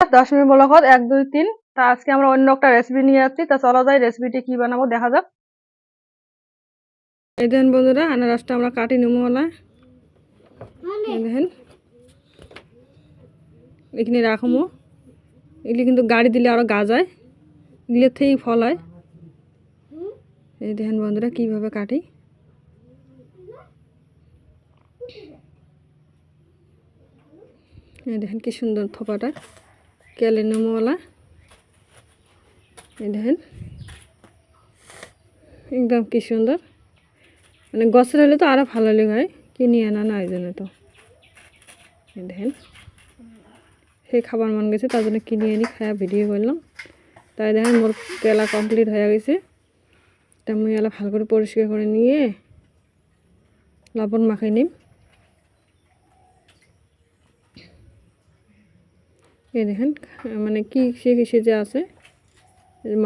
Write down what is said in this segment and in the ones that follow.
দশ মিনিট বলকত এক দুই তিন। তা আজকে আমরা অন্য একটা রেসিপি নিয়ে যাচ্ছি তা চলো যাই রেসিপিটি কি বানাবো দেখা যাক। এই দেখেন বন্ধুরা আনারসটা আমরা কাটি বলা এই দেখেন। এখানে রাখব। এগুলি কিন্তু গাড়ি দিলে আরও গাছ হয় এগুলোর থেকেই ফল হয় এই দেখেন বন্ধুরা কীভাবে কাটি। দেখেন কি সুন্দর থোপাটা কেলে নেমোওয়ালা এই দেখেন, একদম কি সুন্দর। মানে গছের হলে তো আরও ভালো লেগে হয় কিনে আনা না, এই জন্য তো। দেখেন সেই খাবার মন গেছে, তার জন্য কিনে আনি, খায়া ভিডিও করলাম। তাই দেখেন মোর কেলা কমপ্লিট হয়ে গেছে। তা মুই এলা ভালো করে পরিষ্কার করে নিয়ে, লবণ মাখাই নিম। এই দেখেন মানে কি সে কিসে যে আছে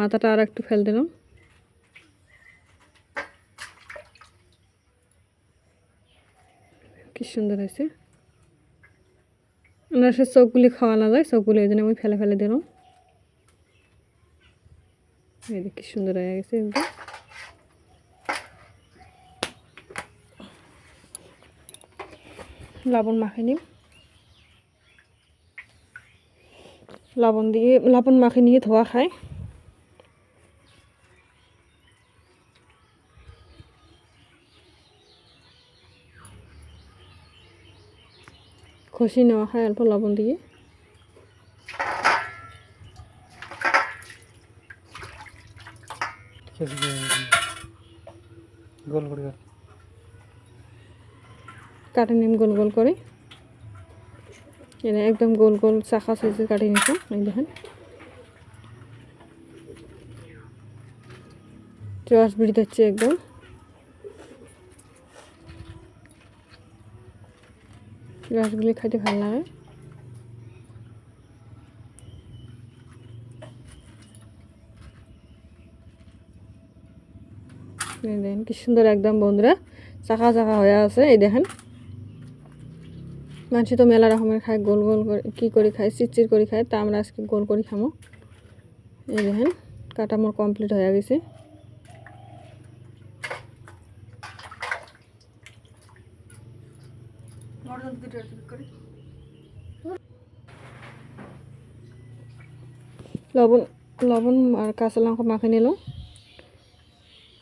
মাথাটা আর একটু ফেল দিলাম। কি সুন্দর হয়েছে। ওনার সে চোখগুলি খাওয়া না যায় চোখগুলি এই জন্য আমি ফেলে ফেলে দিলাম। এই কি সুন্দর হয়ে গেছে একদম। লবণ মাখিয়ে নিম লবণ দিয়ে লবণ মাখি নিয়ে ধোয়া খায়। খসি নেওয়া খায় অল্প লবণ দিয়ে। গোল করে কাটে নিম গোল গোল করে। এটা একদম গোল গোল চাকা সাইজের কাটে নিতাম এই দেখেন। রস বেরিয়ে যাচ্ছে একদম। রসগুলি খাইতে ভালো লাগে। দেখেন কি সুন্দর একদম বন্ধুরা চাকা চাকা হয়ে আছে, এই দেখেন। মানুষ তো মেলা রকমের খায় গোল গোল করে কী করে খায় চিরচির করে খায় তা আমরা আজকে গোল করে খামো। এই দেখেন কাটা মোর কমপ্লিট হয়ে গেছে। লবণ লবণ আর কাঁচা লঙ্কা মাখে নিলাম।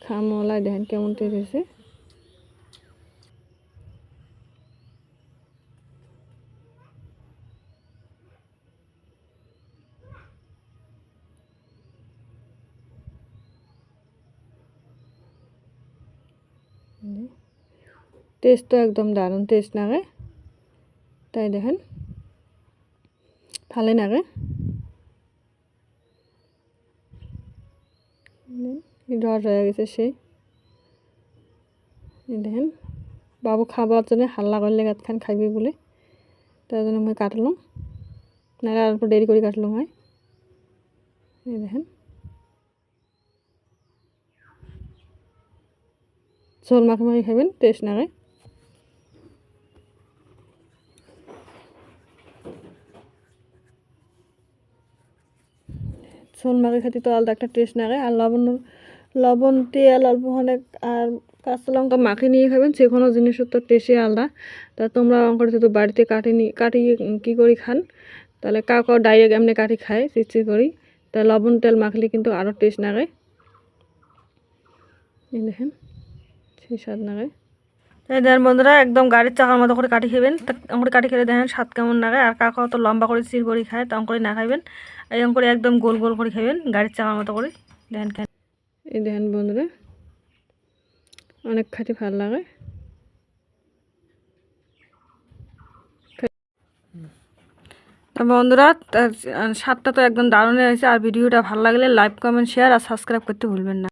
খামলাই দেখেন কেমন টেস্ট হয়েছে। টেস্ট তো একদম দারুণ টেস্ট নাগে তাই দেখেন। ভালোই লাগে রস হয়ে গেছে সেই। দেখেন, বাবু খাবার জন্য হাল্লা করলে গাতখান খাইবে বলে। তার জন্য আমি কাটলাম। নাহলে আর দেরি করে কাটলাম হয়। দেখেন। ঝোল মাখে মাখে খাবেন, টেস্ট নাগে ঝোল মাখি খেতে তো আলাদা একটা টেস্ট নাগে আর লবণ লবণ, তেল, অল্প অনেক আর কাঁচা লঙ্কা মাখে নিয়ে খাবেন, যে কোনো জিনিসের তো টেস্টই আলাদা। তা তোমরা অঙ্কর যদি বাড়িতে কাটি নি, কাটিয়ে কী করি খান, তাহলে কাউকে ডাইরেক্ট এমনি কাটি খায় চিচি করি। তা লবণ, তেল মাখলে কিন্তু আরও টেস্ট নাগে দেখেন। সেই স্বাদ নাগে দেখেন বন্ধুরা একদম গাড়ির চাকার মতো করে কাটি খাবেন। করে কাটি খেলে দেখেন স্বাদ কেমন লাগে আর কাকা তো লম্বা করে চির করে খায় তখন করে না খাইবেন। এই করে একদম গোল গোল করে খাবেন গাড়ির চাকার মতো করে। দেখেন খান এই দেখেন বন্ধুরা অনেক খাইতে ভালো লাগে। তো বন্ধুরা স্বাদটা তো একদম দারুণ হয়েছে। আর ভিডিওটা ভালো লাগলে লাইক কমেন্ট শেয়ার আর সাবস্ক্রাইব করতে ভুলবেন না।